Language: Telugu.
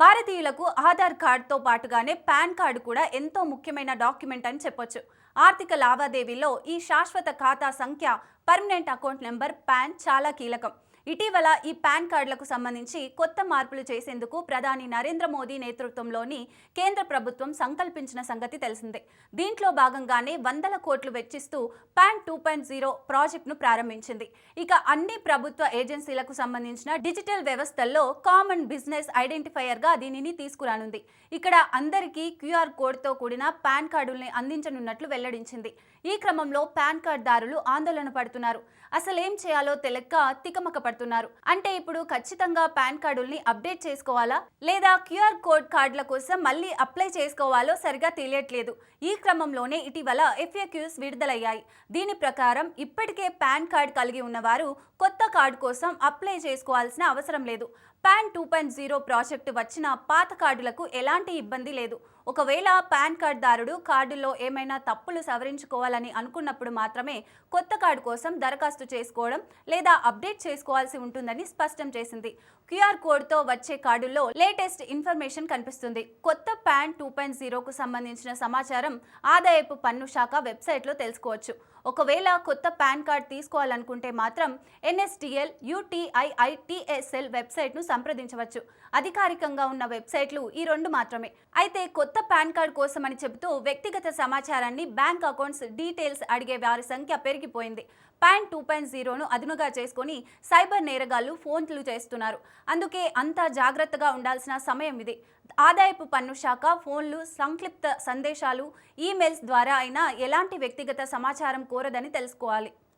భారతీయులకు ఆధార్ కార్డుతో పాటుగానే పాన్ కార్డు కూడా ఎంతో ముఖ్యమైన డాక్యుమెంట్ అని చెప్పొచ్చు. ఆర్థిక లావాదేవీలో ఈ శాశ్వత ఖాతా సంఖ్య పర్మనెంట్ అకౌంట్ నెంబర్ పాన్ చాలా కీలకం. ఇటీవల ఈ పాన్ కార్డులకు సంబంధించి కొత్త మార్పులు చేసేందుకు ప్రధాని నరేంద్ర మోదీ నేతృత్వంలోని కేంద్ర ప్రభుత్వం సంకల్పించిన సంగతి తెలిసిందే. దీంట్లో భాగంగానే వందల కోట్లు వెచ్చిస్తూ పాన్ టూ పాయింట్ జీరో ప్రాజెక్టును ప్రారంభించింది. ఇక అన్ని ప్రభుత్వ ఏజెన్సీలకు సంబంధించిన డిజిటల్ వ్యవస్థల్లో కామన్ బిజినెస్ ఐడెంటిఫైయర్గా దీనిని తీసుకురానుంది. ఇక్కడ అందరికీ క్యూఆర్ కోడ్తో కూడిన పాన్ కార్డుల్ని అందించనున్నట్లు వెల్లడించింది. ఈ క్రమంలో పాన్ కార్డ్ దారులు ఆందోళన పడుతున్నారు. అసలేం చేయాలో తెలియక తికమక పడుతున్నారు అంటే ఇప్పుడు ఖచ్చితంగా పాన్ కార్డుల్ని అప్డేట్ చేసుకోవాలా? లేదా క్యూఆర్ కోడ్ కార్డుల కోసం మళ్ళీ అప్లై చేసుకోవాలో సరిగా తెలియట్లేదు. ఈ క్రమంలోనే ఇటీవల ఎఫ్ఏక్యూస్ విడుదలయ్యాయి. దీని ప్రకారం ఇప్పటికే పాన్ కార్డ్ కలిగి ఉన్నవారు కొత్త కార్డు కోసం అప్లై చేసుకోవాల్సిన అవసరం లేదు. PAN two point zero project వచ్చిన పాత కార్డులకు ఎలాంటి ఇబ్బంది లేదు. ఒకవేళ పాన్ కార్డ్ దారుడు కార్డులో ఏమైనా తప్పులు సవరించుకోవాలని అనుకున్నప్పుడు మాత్రమే కొత్త కార్డు కోసం దరఖాస్తు చేసుకోవడం లేదా అప్డేట్ చేసుకోవాల్సి ఉంటుందని స్పష్టం చేసింది. క్యూఆర్ కోడ్తో వచ్చే కార్డుల్లో లేటెస్ట్ ఇన్ఫర్మేషన్ కనిపిస్తుంది. కొత్త పాన్ టూ పాయింట్ జీరోకు సంబంధించిన సమాచారం ఆదాయపు పన్ను శాఖ వెబ్సైట్లో తెలుసుకోవచ్చు. ఒకవేళ కొత్త పాన్ కార్డ్ తీసుకోవాలనుకుంటే మాత్రం ఎన్ఎస్టిఎల్ యూటీఐఐటిఎస్ఎల్ వెబ్సైట్ను సంప్రదించవచ్చు. అధికారికంగా ఉన్న వెబ్సైట్లు ఈ రెండు మాత్రమే. అయితే కొత్త కొత్త పాన్ కార్డ్ కోసమని చెబుతూ వ్యక్తిగత సమాచారాన్ని బ్యాంక్ అకౌంట్స్ డీటెయిల్స్ అడిగే వారి సంఖ్య పెరిగిపోయింది. పాన్ టూ పాయింట్ జీరోను అదునుగా చేసుకొని సైబర్ నేరగాళ్ళు ఫోన్లు చేస్తున్నారు. అందుకే అంతా జాగ్రత్తగా ఉండాల్సిన సమయం ఇది. ఆదాయపు పన్ను శాఖ ఫోన్లు సంక్లిప్త సందేశాలు ఈమెయిల్స్ ద్వారా అయినా ఎలాంటి వ్యక్తిగత సమాచారం కోరదని తెలుసుకోవాలి.